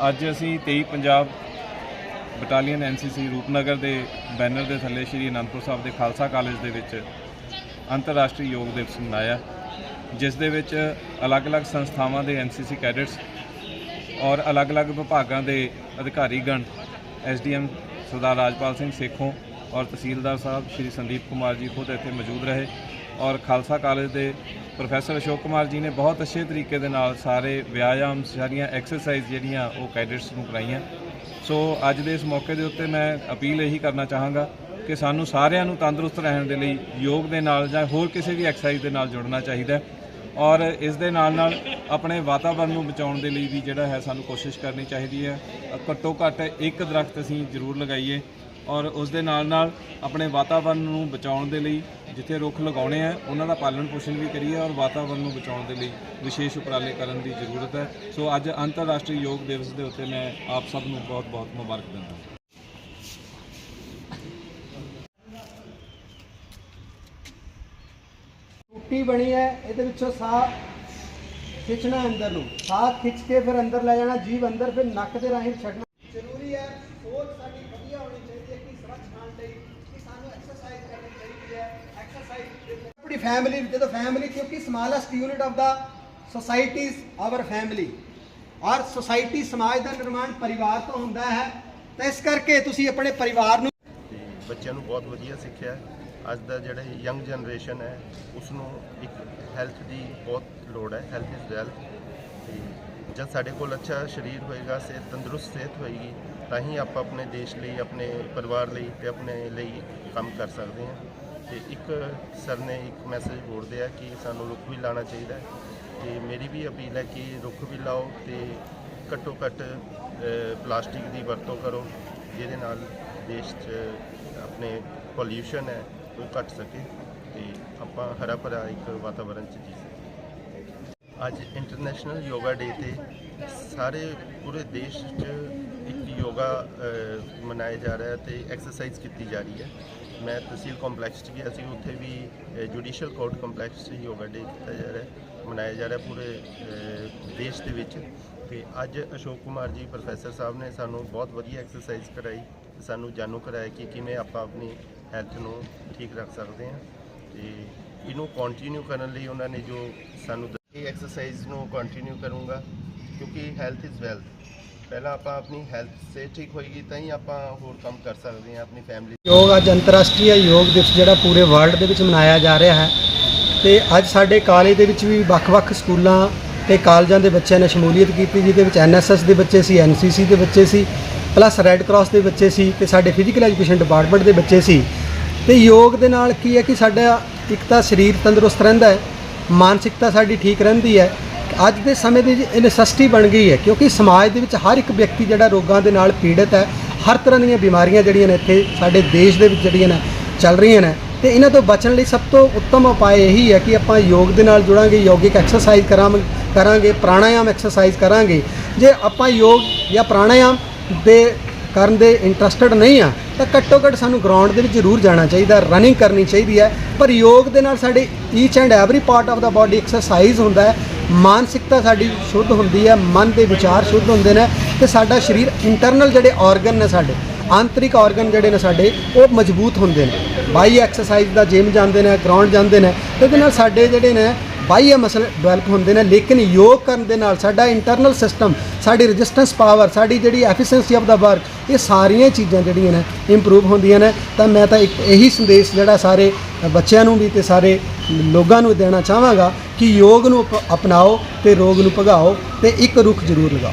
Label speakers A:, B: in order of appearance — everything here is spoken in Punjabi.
A: ਅੱਜ ਅਸੀਂ 23 ਪੰਜਾਬ ਬਟਾਲੀਅਨ ਐਨਸੀਸੀ ਰੂਪਨਗਰ ਦੇ ਬੈਨਰ ਦੇ ਥੱਲੇ ਸ਼੍ਰੀ ਅਨੰਦਪੁਰ ਸਾਹਿਬ ਦੇ ਖਾਲਸਾ ਕਾਲਜ ਦੇ ਵਿੱਚ ਅੰਤਰਰਾਸ਼ਟਰੀ ਯੋਗ ਦਿਵਸ ਮਨਾਇਆ, ਜਿਸ ਦੇ ਵਿੱਚ ਅਲੱਗ-ਅਲੱਗ ਸੰਸਥਾਵਾਂ ਦੇ ਐਨਸੀਸੀ ਕੈਡਟਸ ਔਰ ਅਲੱਗ-ਅਲੱਗ ਵਿਭਾਗਾਂ ਦੇ ਅਧਿਕਾਰੀਗਣ ਐਸਡੀਐਮ ਸਰਦਾਰ ਰਾਜਪਾਲ ਸਿੰਘ ਸੇਖੋਂ ਔਰ ਤਹਿਸੀਲਦਾਰ ਸਾਹਿਬ ਸ਼੍ਰੀ ਸੰਦੀਪ ਕੁਮਾਰ ਜੀ ਖੁਦ ਇੱਥੇ ਮੌਜੂਦ ਰਹੇ ਔਰ ਖਾਲਸਾ ਕਾਲਜ ਦੇ ਪ੍ਰੋਫੈਸਰ ਅਸ਼ੋਕ ਕੁਮਾਰ ਜੀ ਨੇ ਬਹੁਤ ਅੱਛੇ ਤਰੀਕੇ ਦੇ ਨਾਲ ਸਾਰੇ ਵਿਆਯਾਮ, ਸਾਰੀਆਂ ਐਕਸਰਸਾਈਜ਼ ਜਿਹੜੀਆਂ ਉਹ ਕੈਡਿਟਸ ਨੂੰ ਕਰਾਈਆਂ। ਸੋ ਅੱਜ ਦੇ ਇਸ ਮੌਕੇ ਦੇ ਉੱਤੇ ਮੈਂ ਅਪੀਲ ਇਹੀ ਕਰਨਾ ਚਾਹਾਂਗਾ ਕਿ ਸਾਨੂੰ ਸਾਰਿਆਂ ਨੂੰ ਤੰਦਰੁਸਤ ਰਹਿਣ ਦੇ ਲਈ ਯੋਗ ਦੇ ਨਾਲ ਜਾਂ ਹੋਰ ਕਿਸੇ ਵੀ ਐਕਸਰਸਾਈਜ਼ ਦੇ ਨਾਲ ਜੁੜਨਾ ਚਾਹੀਦਾ ਹੈ ਔਰ ਇਸ ਦੇ ਨਾਲ ਨਾਲ ਆਪਣੇ ਵਾਤਾਵਰਣ ਨੂੰ ਬਚਾਉਣ ਦੇ ਲਈ ਵੀ ਜਿਹੜਾ ਹੈ ਸਾਨੂੰ ਕੋਸ਼ਿਸ਼ ਕਰਨੀ ਚਾਹੀਦੀ ਹੈ। ਘੱਟੋ ਘੱਟ ਇੱਕ ਦਰਖਤ ਅਸੀਂ ਜ਼ਰੂਰ ਲਗਾਈਏ ਔਰ ਉਸ ਦੇ ਨਾਲ ਨਾਲ ਆਪਣੇ ਵਾਤਾਵਰਣ ਨੂੰ ਬਚਾਉਣ ਦੇ ਲਈ ਜਿੱਥੇ ਰੁੱਖ ਲਗਾਉਣੇ ਆ, ਉਹਨਾਂ ਦਾ ਪਾਲਣ ਪੋਸ਼ਣ ਵੀ ਕਰੀਏ ਔਰ ਵਾਤਾਵਰਣ ਨੂੰ ਬਚਾਉਣ ਦੇ ਲਈ ਵਿਸ਼ੇਸ਼ ਉਪਰਾਲੇ ਕਰਨ ਦੀ ਜ਼ਰੂਰਤ ਹੈ। ਸੋ ਅੱਜ ਅੰਤਰਰਾਸ਼ਟਰੀ ਯੋਗ ਦਿਵਸ ਦੇ ਉੱਤੇ ਮੈਂ ਆਪ ਸਭ ਨੂੰ ਬਹੁਤ ਬਹੁਤ ਮੁਬਾਰਕ ਦਿੰਦਾ ਹਾਂ।
B: ਟੁੱਟੀ ਬਣੀ ਹੈ, ਇਹਦੇ ਵਿੱਚੋਂ ਸਾਹ ਖਿੱਚਣਾ ਅੰਦਰ ਨੂੰ। ਸਾਹ ਖਿੱਚ ਕੇ ਫਿਰ ਅੰਦਰ ਲੈ ਜਾਣਾ ਜੀਵ ਅੰਦਰ, ਫਿਰ ਨੱਕ ਦੇ ਰਾਹੀਂ ਛੱਡਣਾ। ਜ਼ਰੂਰੀ ਹੈ ਸੋਚ ਸਾਡੀ ਵਧੀਆ ਹੋਣੀ ਚਾਹੀਦੀ ਹੈ ਕਿ ਸਵੱਛ ਖਾਣ ਲਈ ਕਿ ਸਾਨੂੰ ਐਕਸਰਸਾਈਜ਼ ਕਰਨੀ ਚਾਹੀਦੀ ਹੈ ਐਕਸਰਸਾਈਜ਼ ਆਪਣੀ ਫੈਮਿਲੀ ਜਦੋਂ ਫੈਮਿਲੀ ਕਿਉਂਕਿ smallest unit of the society is our family ਔਰ ਸੋਸਾਇਟੀ ਸਮਾਜ ਦਾ ਨਿਰਮਾਣ ਪਰਿਵਾਰ ਤੋਂ ਹੁੰਦਾ ਹੈ। ਤਾਂ ਇਸ ਕਰਕੇ ਤੁਸੀਂ ਆਪਣੇ ਪਰਿਵਾਰ ਨੂੰ
C: ਤੇ ਬੱਚਿਆਂ ਨੂੰ ਬਹੁਤ ਵਧੀਆ ਸਿੱਖਿਆ। ਅੱਜ ਦਾ ਜਿਹੜਾ ਯੰਗ ਜਨਰੇਸ਼ਨ ਹੈ ਉਸ ਨੂੰ ਇੱਕ ਹੈਲਥ ਦੀ ਬਹੁਤ ਲੋੜ ਹੈ ਹੈਲਥ ਇਜ਼ ਵੈਲਥ ਤੇ ਜਦ ਸਾਡੇ ਕੋਲ ਅੱਛਾ ਸਰੀਰ ਹੋਏਗਾ, ਸਿਹਤ ਤੰਦਰੁਸਤ ਸਿਹਤ ਹੋਏਗੀ, ਤਾਂ ਹੀ ਆਪਾਂ ਆਪਣੇ ਦੇਸ਼ ਲਈ, ਆਪਣੇ ਪਰਿਵਾਰ ਲਈ ਤੇ ਆਪਣੇ ਲਈ ਕੰਮ ਕਰ ਸਕਦੇ ਹਾਂ। ਤੇ ਇੱਕ ਸਰ ਨੇ ਇੱਕ ਮੈਸੇਜ ਬੋਲਦੇ ਆ ਕਿ ਸਾਨੂੰ ਰੁੱਖ ਵੀ ਲਾਉਣਾ ਚਾਹੀਦਾ ਹੈ। ਤੇ ਮੇਰੀ ਵੀ ਅਪੀਲ ਹੈ ਕਿ ਰੁੱਖ ਵੀ ਲਾਓ ਤੇ ਘੱਟੋ ਘੱਟ ਪਲਾਸਟਿਕ ਦੀ ਵਰਤੋਂ ਕਰੋ, ਜਿਹਦੇ ਨਾਲ ਦੇਸ਼ 'ਚ ਆਪਣੇ ਪੋਲਿਊਸ਼ਨ ਹੈ, ਉਹ ਘਟ ਸਕੇ ਤੇ ਆਪਾਂ ਹਰਾ ਭਰਾ ਇੱਕ ਵਾਤਾਵਰਣ 'ਚ ਜੀ ਸਕੀਏ। ਅੱਜ ਇੰਟਰਨੈਸ਼ਨਲ ਯੋਗਾ ਡੇ ਤੇ ਸਾਰੇ ਪੂਰੇ ਦੇਸ਼ 'ਚ ਯੋਗਾ ਮਨਾਇਆ ਜਾ ਰਿਹਾ ਹੈ ਤੇ ਐਕਸਰਸਾਈਜ਼ ਕੀਤੀ ਜਾ ਰਹੀ ਹੈ। ਮੈਂ ਤਹਿਸੀਲ ਕੰਪਲੈਕਸ 'ਚ ਗਿਆ ਸੀ ਉੱਥੇ ਵੀ ਜੁਡੀਸ਼ੀਅਲ ਕੋਰਟ ਕੰਪਲੈਕਸ 'ਚ ਯੋਗਾ ਡੇ ਕੀਤਾ ਜਾ ਰਿਹਾ, ਮਨਾਇਆ ਜਾ ਰਿਹਾ ਪੂਰੇ ਦੇਸ਼ ਦੇ ਵਿੱਚ। ਤੇ ਅੱਜ ਅਸ਼ੋਕ ਕੁਮਾਰ ਜੀ ਪ੍ਰੋਫੈਸਰ ਸਾਹਿਬ ਨੇ ਸਾਨੂੰ ਬਹੁਤ ਵਧੀਆ ਐਕਸਰਸਾਈਜ਼ ਕਰਾਈ, ਤੇ ਸਾਨੂੰ ਜਾਣੂ ਕਰਾਇਆ ਕਿ ਕਿਵੇਂ ਆਪਾਂ ਆਪਣੀ ਹੈਲਥ ਨੂੰ ਠੀਕ ਰੱਖ ਸਕਦੇ ਹਾਂ ਤੇ ਇਹਨੂੰ ਕੰਟੀਨਿਊ ਕਰਨ ਲਈ ਉਹਨਾਂ ਨੇ ਜੋ ਸਾਨੂੰ ਇਹ ਐਕਸਰਸਾਈਜ਼ ਨੂੰ ਕੰਟੀਨਿਊ ਕਰੂੰਗਾ, ਕਿਉਂਕਿ ਹੈਲਥ ਇਜ਼ ਵੈਲਥ ਪਹਿਲਾਂ ਆਪਾਂ ਆਪਣੀ ਹੈਲਥ ਸੇ ਠੀਕ ਹੋਏਗੀ ਤਾਂ ਹੀ ਆਪਾਂ ਹੋਰ ਕੰਮ ਕਰ ਸਕਦੇ ਹਾਂ ਆਪਣੀ ਫੈਮਿਲੀ
B: ਯੋਗ ਅੱਜ ਅੰਤਰਰਾਸ਼ਟਰੀ ਯੋਗ ਦਿਵਸ ਜਿਹੜਾ ਪੂਰੇ ਵਰਲਡ ਦੇ ਵਿੱਚ ਮਨਾਇਆ ਜਾ ਰਿਹਾ ਹੈ। ਤੇ ਅੱਜ ਸਾਡੇ ਕਾਲਜ ਦੇ ਵਿੱਚ ਵੀ ਵੱਖ-ਵੱਖ ਸਕੂਲਾਂ ਤੇ ਕਾਲਜਾਂ ਦੇ ਬੱਚਿਆਂ ਨੇ ਸ਼ਮੂਲੀਅਤ ਕੀਤੀ, ਜਿਹਦੇ ਵਿੱਚ ਐਨਐਸਐਸ ਦੇ ਬੱਚੇ ਸੀ ਐਨਸੀਸੀ ਦੇ ਬੱਚੇ ਸੀ ਪਲੱਸ ਰੈੱਡ ਕਰਾਸ ਦੇ ਬੱਚੇ ਸੀ ਤੇ ਸਾਡੇ ਫਿਜ਼ੀਕਲ ਐਜੂਕੇਸ਼ਨ ਡਿਪਾਰਟਮੈਂਟ ਦੇ ਬੱਚੇ ਸੀ। ਤੇ ਯੋਗ ਦੇ ਨਾਲ ਕੀ ਹੈ ਕਿ ਸਾਡਾ ਇੱਕ ਤਾਂ ਸਰੀਰ ਤੰਦਰੁਸਤ ਰਹਿੰਦਾ ਹੈ, ਮਾਨਸਿਕਤਾ ਸਾਡੀ ਠੀਕ ਰਹਿੰਦੀ ਹੈ ਅੱਜ ਦੇ ਸਮੇਂ ਦੀ ਇਹ ਨੈਸੈਸਿਟੀ ਬਣ ਗਈ ਹੈ, ਕਿਉਂਕਿ ਸਮਾਜ ਦੇ ਵਿੱਚ ਹਰ ਇੱਕ ਵਿਅਕਤੀ ਜਿਹੜਾ ਰੋਗਾਂ ਦੇ ਨਾਲ ਪੀੜਤ ਹੈ, ਹਰ ਤਰ੍ਹਾਂ ਦੀਆਂ ਬਿਮਾਰੀਆਂ ਜਿਹੜੀਆਂ ਨੇ ਇੱਥੇ ਸਾਡੇ ਦੇਸ਼ ਦੇ ਵਿੱਚ ਜਿਹੜੀਆਂ ਨੇ, ਚੱਲ ਰਹੀਆਂ ਨੇ। ਤੇ ਇਹਨਾਂ ਤੋਂ ਬਚਣ ਲਈ ਸਭ ਤੋਂ ਉੱਤਮ ਉਪਾਅ ਇਹੀ ਹੈ ਕਿ ਆਪਾਂ ਯੋਗ ਦੇ ਨਾਲ ਜੁੜਾਂਗੇ, ਯੋਗਿਕ ਐਕਸਰਸਾਈਜ਼ ਕਰਾਂਗੇ ਕਰਾਂਗੇ, ਪ੍ਰਾਣਾਯਾਮ ਐਕਸਰਸਾਈਜ਼ ਕਰਾਂਗੇ। ਜੇ ਆਪਾਂ ਯੋਗ ਜਾਂ ਪ੍ਰਾਣਾਯਾਮ ਦੇ ਕਰਨ ਦੇ ਇੰਟਰਸਟਡ ਨਹੀਂ ਆ, ਤਾਂ ਘੱਟੋ ਘੱਟ ਸਾਨੂੰ ਗਰਾਊਂਡ ਦੇ ਵਿੱਚ ਜ਼ਰੂਰ ਜਾਣਾ ਚਾਹੀਦਾ ਰਨਿੰਗ ਕਰਨੀ ਚਾਹੀਦੀ ਹੈ। ਪਰ ਯੋਗ ਦੇ ਨਾਲ ਸਾਡੇ each and every part of the body exercise ਹੁੰਦਾ ਹੈ ਮਾਨਸਿਕਤਾ ਸਾਡੀ ਸ਼ੁੱਧ ਹੁੰਦੀ ਹੈ, ਮਨ ਦੇ ਵਿਚਾਰ ਸ਼ੁੱਧ ਹੁੰਦੇ ਨੇ ਤੇ ਸਾਡਾ ਸਰੀਰ ਇੰਟਰਨਲ ਜਿਹੜੇ ਆਰਗਨ ਨੇ ਸਾਡੇ, ਆਂਤਰਿਕ ਆਰਗਨ ਜਿਹੜੇ ਨੇ ਸਾਡੇ, ਉਹ ਮਜ਼ਬੂਤ ਹੁੰਦੇ ਨੇ। ਬਾਈ ਐਕਸਰਸਾਈਜ਼ ਦਾ ਜਿਮ ਜਾਂਦੇ ਨੇ ਗਰਾਊਂਡ ਜਾਂਦੇ ਨੇ ਤੇ ਇਹਦੇ ਨਾਲ ਸਾਡੇ ਜਿਹੜੇ ਨੇ ਬਾਹੀ ਮਸਲ ਡਿਵੈਲਪ ਹੁੰਦੇ ਨੇ, ਲੇਕਿਨ ਯੋਗ ਕਰਨ ਦੇ ਨਾਲ ਸਾਡਾ ਇੰਟਰਨਲ ਸਿਸਟਮ ਸਾਡੀ ਰੈਜ਼ਿਸਟੈਂਸ ਪਾਵਰ ਸਾਡੀ ਜਿਹੜੀ ਐਫੀਸ਼ੀਐਂਸੀ ਆਫ ਦਾ ਵਰਕ ਇਹ ਸਾਰੀਆਂ ਚੀਜ਼ਾਂ ਜਿਹੜੀਆਂ ਨੇ ਇੰਪਰੂਵ ਹੁੰਦੀਆਂ ਨੇ। ਤਾਂ ਮੈਂ ਤਾਂ ਇੱਕ ਇਹੀ ਸੰਦੇਸ਼ ਜਿਹੜਾ ਸਾਰੇ ਬੱਚਿਆਂ ਨੂੰ ਵੀ ਤੇ ਸਾਰੇ ਲੋਕਾਂ ਨੂੰ ਦੇਣਾ ਚਾਹਾਂਗਾ ਕਿ ਯੋਗ ਨੂੰ ਅਪ- ਅਪਣਾਓ ਤੇ ਰੋਗ ਨੂੰ ਭਗਾਓ ਤੇ ਇੱਕ ਰੁੱਖ ਜ਼ਰੂਰ ਲਗਾਓ।